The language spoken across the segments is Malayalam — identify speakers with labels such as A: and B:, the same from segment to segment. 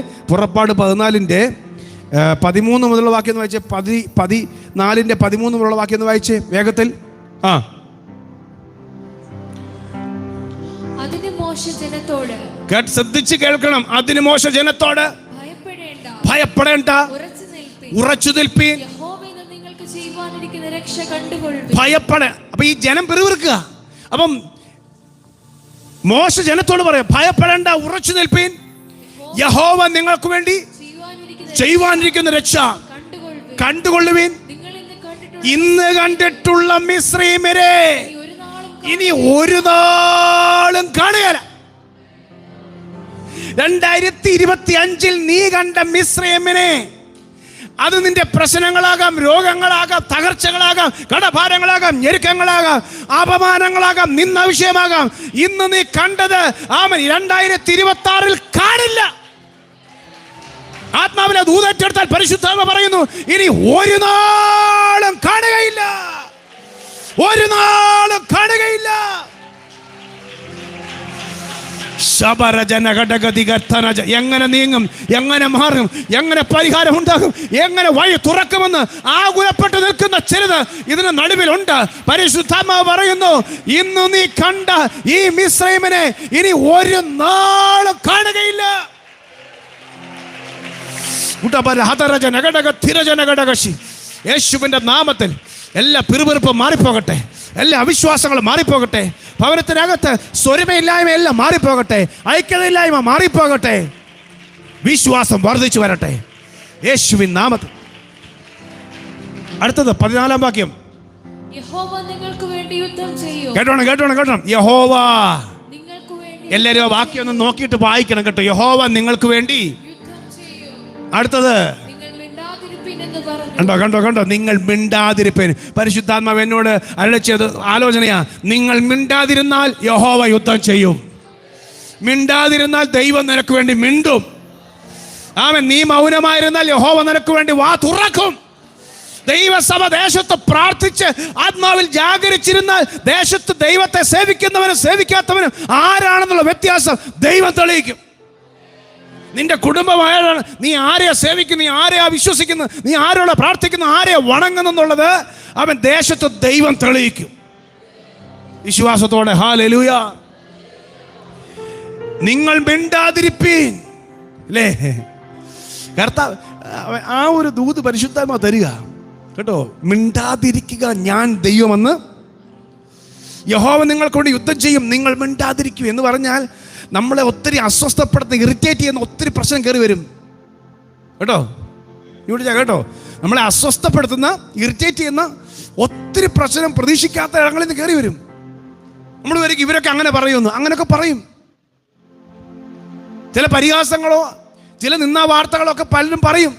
A: പുറപ്പാട് പതിനാലിന്റെ പതിമൂന്ന് മുതലുള്ള വാക്യം എന്ന് വായിച്ചേ പതി പതിനാലിന്റെ പതിമൂന്ന് മുതലുള്ള വാക്യം എന്ന് വായിച്ചേ വേഗത്തിൽ. ആ. ശ്രദ്ധിച്ച് കേൾക്കണം. അതിന് മോശ ജനത്തോട്
B: ഭയപ്പെടേണ്ട. ഉറച്ചു നിൽപ്പി
A: ഉറച്ചു നിൽപ്പീൻ. ഭയപ്പെട അപ്പൊ ഈ ജനം പിറുവിറുക്കുക അപ്പം മോശ ജനത്തോട് പറയാം ഭയപ്പെടേണ്ട ഉറച്ചു നിൽപ്പീൻ. യഹോവ നിങ്ങൾക്ക് വേണ്ടി
B: ചെയ്യുവാനിരിക്കുന്ന
A: രക്ഷ
B: കണ്ടുകൊള്ളുവിൻ. ഇന്ന് കണ്ടിട്ടുള്ള
A: മിശ്രീമരെ ഇനി ഒരു നാളും കാണുകയല്ല. രണ്ടായിരത്തി ഇരുപത്തി അഞ്ചിൽ നീ കണ്ട മിശ്രീമിനെ അത് നിന്റെ പ്രശ്നങ്ങളാകാം രോഗങ്ങളാകാം തകർച്ചകളാകാം കടഭാരങ്ങളാകാം ഞെരുക്കങ്ങളാകാം അപമാനങ്ങളാകാം നിന്ന വിഷയമാകാം ഇന്ന് നീ കണ്ടത് ആമൻ. രണ്ടായിരത്തി ഇരുപത്തി ആറിൽ കാണില്ല. ദൂതറ്റെടുത്താൽ പരിശുദ്ധാത്മ പറയുന്നു ഇനി ഒരു നാളും കാണുകയില്ല. ഒരു നാളും കാണുകയില്ല. എങ്ങനെ നീങ്ങും? എങ്ങനെ മാറും? എങ്ങനെ പരിഹാരം ഉണ്ടാകും? എങ്ങനെ വഴി തുറക്കുമെന്ന് ആകുലപ്പെട്ട് നിൽക്കുന്ന ചിലത് ഇതിന് നടുവിലുണ്ട്. പരിശുദ്ധാത്മാവ് പറയുന്നു ഇന്ന് നീ കണ്ട ഈ മിശ്രൈമിനെ ഇനി ഒരു നാളും കാണുകയില്ല. യേശുവിന്റെ നാമത്തിൽ എല്ലാ പിറുപിറുപ്പും മാറിപ്പോകട്ടെ. എല്ലാ അവിശ്വാസങ്ങളും മാറിപ്പോകട്ടെ. ഭവനത്തിനകത്ത് സ്വരമയില്ലായ്മ എല്ലാം മാറിപ്പോകട്ടെ. ഐക്യതയില്ലായ്മ മാറിപ്പോകട്ടെ. വിശ്വാസം വർദ്ധിച്ചു വരട്ടെ. യേശുവിൻ നാമത്തിൽ. അടുത്തത് പതിനാലാം വാക്യം. കേട്ടോണം കേട്ടോണം കേട്ടോണം. യഹോവ. എല്ലാരും വാക്യം ഒന്ന് നോക്കിയിട്ട് വായിക്കണം കേട്ടോ. യഹോവ നിങ്ങൾക്ക് വേണ്ടി അടുത്തത്. കണ്ടോ കണ്ടോ കണ്ടോ? നിങ്ങൾ മിണ്ടാതിരിപ്പേൻ പരിശുദ്ധാത്മാവ് എന്നോട് അരളിച്ചത് ആലോചനയാ. നിങ്ങൾ മിണ്ടാതിരുന്നാൽ യഹോവ യുദ്ധം ചെയ്യും. മിണ്ടാതിരുന്നാൽ ദൈവം നിനക്ക് വേണ്ടി മിണ്ടും. ആമൻ. നീ മൗനമായിരുന്നാൽ യഹോവ നിനക്ക് വേണ്ടി വാ തുറക്കും. ദൈവസഭ ദേശത്ത് പ്രാർത്ഥിച്ച് ആത്മാവിൽ ജാഗരിച്ചിരുന്നാൽ ദേശത്ത് ദൈവത്തെ സേവിക്കുന്നവനും സേവിക്കാത്തവനും ആരാണെന്നുള്ള വ്യത്യാസം ദൈവം തെളിയിക്കും. നിന്റെ കുടുംബം നീ ആരെയാ സേവിക്കുന്നു? നീ ആരെയാ വിശ്വസിക്കുന്നു? നീ ആരോടെ പ്രാർത്ഥിക്കുന്നു? ആരെയാ വണങ്ങുന്നു എന്നുള്ളത് അവൻ ദേശത്ത് ദൈവം തെളിയിക്കും. വിശ്വാസത്തോടെ ഹാലലൂയ നിങ്ങൾ മിണ്ടാതിരിപ്പീൻ. അല്ലേ? കർത്താവ് ആ ഒരു ദൂത് പരിശുദ്ധമാ തരിക. കേട്ടോ? മിണ്ടാതിരിക്കുക ഞാൻ ദൈവമെന്ന്. യഹോവ നിങ്ങൾക്കൊണ്ട് യുദ്ധം ചെയ്യും. നിങ്ങൾ മിണ്ടാതിരിക്കും എന്ന് പറഞ്ഞാൽ നമ്മളെ ഒത്തിരി അസ്വസ്ഥപ്പെടുത്തുന്ന ഇറിറ്റേറ്റ് ചെയ്യുന്ന ഒത്തിരി പ്രശ്നം കയറി വരും. കേട്ടോ? ഇവിടെ കേട്ടോ? നമ്മളെ അസ്വസ്ഥപ്പെടുത്തുന്ന ഇറിറ്റേറ്റ് ചെയ്യുന്ന ഒത്തിരി പ്രശ്നം പ്രതീക്ഷിക്കാത്ത ഇടങ്ങളിൽ നിന്ന് കയറി വരും. നമ്മൾ വരും ഇവരൊക്കെ അങ്ങനെ പറയുന്നു അങ്ങനെയൊക്കെ പറയും. ചില പരിഹാസങ്ങളോ ചില നിന്നാ വാർത്തകളോ ഒക്കെ പലരും പറയും.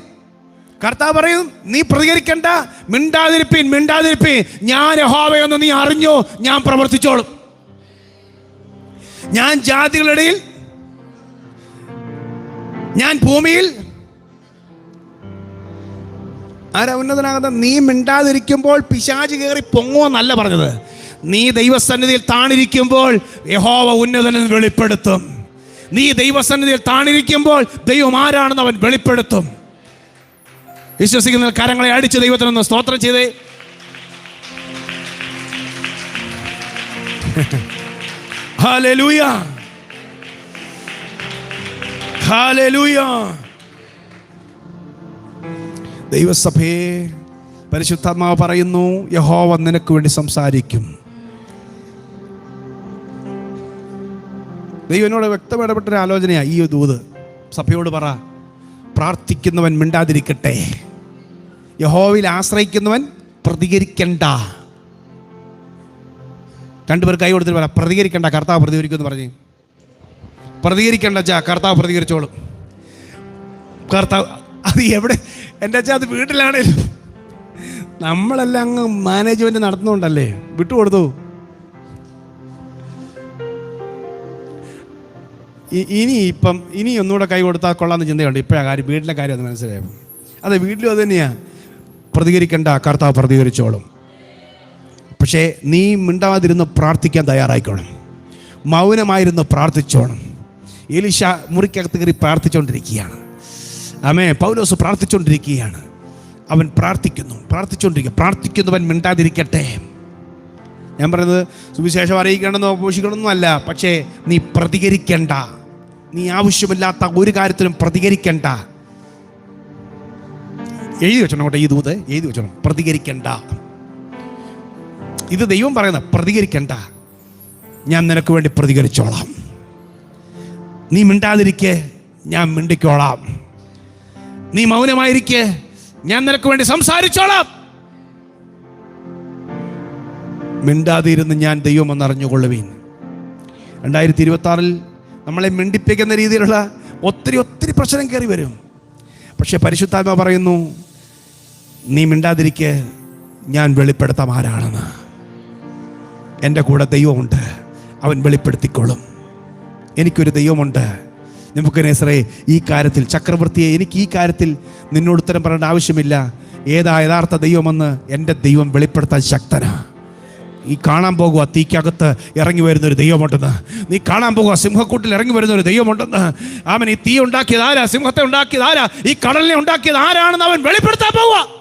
A: കർത്താവ് പറയും നീ പ്രതികരിക്കണ്ട മിണ്ടാതിരിപ്പീൻ മിണ്ടാതിരിപ്പീൻ. ഞാൻ യഹോവയെന്ന് നീ അറിഞ്ഞോ ഞാൻ പ്രവർത്തിച്ചോളും. ഞാൻ ജാതികളുടെ ഇടയിൽ ഞാൻ ഭൂമിയിൽ. ആരാ ഉന്നതനാകുന്ന നീ മിണ്ടാതിരിക്കുമ്പോൾ പിശാജ് കയറി പൊങ്ങുമെന്നല്ല പറഞ്ഞത്. നീ ദൈവസന്നിധിയിൽ താണിരിക്കുമ്പോൾ യഹോവ ഉന്നതനെ വെളിപ്പെടുത്തും. നീ ദൈവസന്നിധിയിൽ താണിരിക്കുമ്പോൾ ദൈവം ആരാണെന്ന് അവൻ വെളിപ്പെടുത്തും. വിശ്വസിക്കുന്ന കരങ്ങളെ അടിച്ച് ദൈവത്തിനൊന്ന് സ്തോത്രം ചെയ്തേ. ഹല്ലേലൂയ ഹല്ലേലൂയ ദൈവസഭയെ പരിശുദ്ധാത്മാവ് പറയുന്നു യഹോവ നിനക്ക് വേണ്ടി സംസാരിക്കും. ദൈവനോട് എന്നോട് വ്യക്തമായിടപെട്ട ഒരു ആലോചനയാണ് ഈ ദൂത്. സഭയോട് പറ പ്രാർത്ഥിക്കുന്നവൻ മിണ്ടാതിരിക്കട്ടെ. യഹോവിൽ ആശ്രയിക്കുന്നവൻ പ്രതികരിക്കണ്ട. രണ്ടുപേർ കൈ കൊടുത്തിട്ട് പറ പ്രതികരിക്കേണ്ട കർത്താവ് പ്രതികരിക്കും എന്ന് പറഞ്ഞു. പ്രതികരിക്കേണ്ട അച്ഛാ കർത്താവ് പ്രതികരിച്ചോളും. കർത്താവ് അത് എവിടെ എന്റെ അച്ഛാ അത് വീട്ടിലാണേലും. നമ്മളെല്ലാം അങ്ങ് മാനേജ്മെന്റ് നടത്തുന്നുണ്ടല്ലേ? വിട്ടുകൊടുത്തു. ഇനി ഇപ്പം ഇനി ഒന്നുകൂടെ കൈ കൊടുത്താൽ കൊള്ളാമെന്ന് ചിന്തയുണ്ട്. ഇപ്പോഴാണ് കാര്യം വീട്ടിലെ കാര്യം അത് മനസ്സിലായത് അതെ വീട്ടിലും അത് തന്നെയാണ് പ്രതികരിക്കേണ്ട കർത്താവ് പ്രതികരിച്ചോളും. പക്ഷേ നീ മിണ്ടാതിരുന്ന് പ്രാർത്ഥിക്കാൻ തയ്യാറായിക്കോണം. മൗനമായിരുന്ന് പ്രാർത്ഥിച്ചോണം. എലിശ മുറിക്കകത്ത് കയറി പ്രാർത്ഥിച്ചുകൊണ്ടിരിക്കുകയാണ് അമേ പൗലോസ് പ്രാർത്ഥിച്ചുകൊണ്ടിരിക്കുകയാണ് അവൻ പ്രാർത്ഥിക്കുന്നു. പ്രാർത്ഥിച്ചുകൊണ്ടിരിക്കുക പ്രാർത്ഥിക്കുന്നവൻ മിണ്ടാതിരിക്കട്ടെ. ഞാൻ പറയുന്നത് സുവിശേഷം അറിയിക്കണമെന്നോ പോഷിക്കണമെന്നോ അല്ല. പക്ഷേ നീ പ്രതികരിക്കണ്ട. നീ ആവശ്യമില്ലാത്ത ഒരു കാര്യത്തിലും പ്രതികരിക്കണ്ട. എഴുതി വെച്ചോണം കേട്ടോ ഈ ദൂത്. എഴുതി വെച്ചോണം. പ്രതികരിക്കണ്ട. ഇത് ദൈവം പറയുന്ന പ്രതികരിക്കണ്ട. ഞാൻ നിനക്ക് വേണ്ടി പ്രതികരിച്ചോളാം. നീ മിണ്ടാതിരിക്കെ ഞാൻ മിണ്ടിക്കോളാം. നീ മൗനമായിരിക്കെ ഞാൻ നിനക്ക് വേണ്ടി സംസാരിച്ചോളാം. മിണ്ടാതിരുന്ന് ഞാൻ ദൈവമെന്ന് അറിഞ്ഞുകൊള്ളുവീൻ. രണ്ടായിരത്തി ഇരുപത്തി ആറിൽ നമ്മളെ മിണ്ടിപ്പിക്കുന്ന രീതിയിലുള്ള ഒത്തിരി ഒത്തിരി പ്രശ്നം കയറി വരും. പക്ഷെ പരിശുദ്ധാത്മ പറയുന്നു നീ മിണ്ടാതിരിക്കെ ഞാൻ വെളിപ്പെടുത്താം ആരാണെന്ന്. എന്റെ കൂടെ ദൈവമുണ്ട്. അവൻ വെളിപ്പെടുത്തിക്കൊള്ളും എനിക്കൊരു ദൈവമുണ്ട്. നമുക്കനേസറേ ഈ കാര്യത്തിൽ ചക്രവർത്തിയെ എനിക്ക് ഈ കാര്യത്തിൽ നിന്നോട് ഉത്തരം പറയേണ്ട ആവശ്യമില്ല. ഏതാ യഥാർത്ഥ ദൈവമെന്ന് എന്റെ ദൈവം വെളിപ്പെടുത്താൻ ശക്തനാ. നീ കാണാൻ പോകുക തീക്കകത്ത് ഇറങ്ങി വരുന്ന ഒരു ദൈവമുണ്ടെന്ന്. നീ കാണാൻ പോകുക സിംഹക്കൂട്ടിൽ ഇറങ്ങി വരുന്ന ഒരു ദൈവമുണ്ടെന്ന്. അവൻ ഈ തീ ഉണ്ടാക്കിയത് ആരാ? സിംഹത്തെ ഉണ്ടാക്കിയത് ആരാ? ഈ കടലിനെ ഉണ്ടാക്കിയത് ആരാണെന്ന് അവൻ വെളിപ്പെടുത്താൻ പോവുക